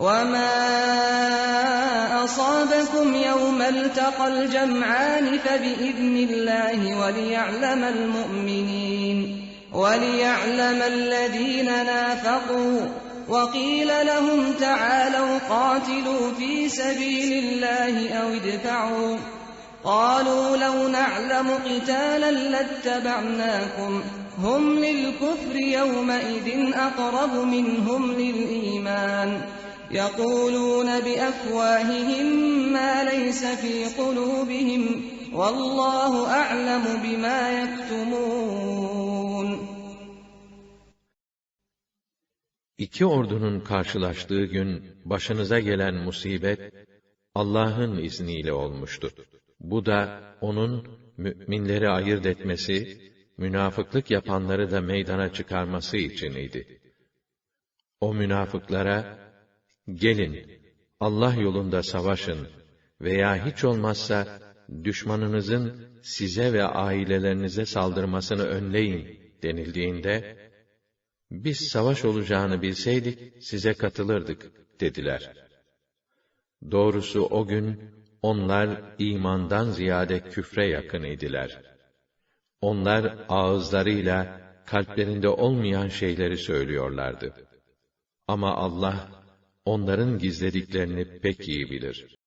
وَمَا أَصَابَكُمْ يَوْمَ الْتَقَى الْجَمْعَانِ فَبِإِذْنِ اللَّهِ وَلِيَعْلَمَ الْمُؤْمِنِينَ وَلِيَعْلَمَ الَّذِينَ نَافَقُوا وَقِيلَ لَهُمْ تَعَالَوْا قَاتِلُوا فِي سَبِيلِ اللَّهِ أَوِ ادْفَعُوا قَالُوا لَوْ نَعْلَمُ قِتَالًا لَاتَّبَعْنَاكُمْ هُمْ لِلْكُفْرِ يَوْمَئِذٍ أَقْرَبُ مِنْهُمْ لِلْإِيمَانِ يَقُولُونَ بِأَفْوَاهِهِمْ مَا لَيْسَ فِي قُلُوبِهِمْ وَاللّٰهُ أَعْلَمُ بِمَا يَكْتُمُونَ İki ordunun karşılaştığı gün başınıza gelen musibet Allah'ın izniyle olmuştur. Bu da onun müminleri ayırt etmesi, münafıklık yapanları da meydana çıkarması için idi. O münafıklara gelin Allah yolunda savaşın veya hiç olmazsa düşmanınızın size ve ailelerinize saldırmasını önleyin denildiğinde biz savaş olacağını bilseydik size katılırdık dediler. Doğrusu o gün onlar imandan ziyade küfre yakın idiler. Onlar ağızlarıyla kalplerinde olmayan şeyleri söylüyorlardı. Ama Allah onların gizlediklerini pek iyi bilir.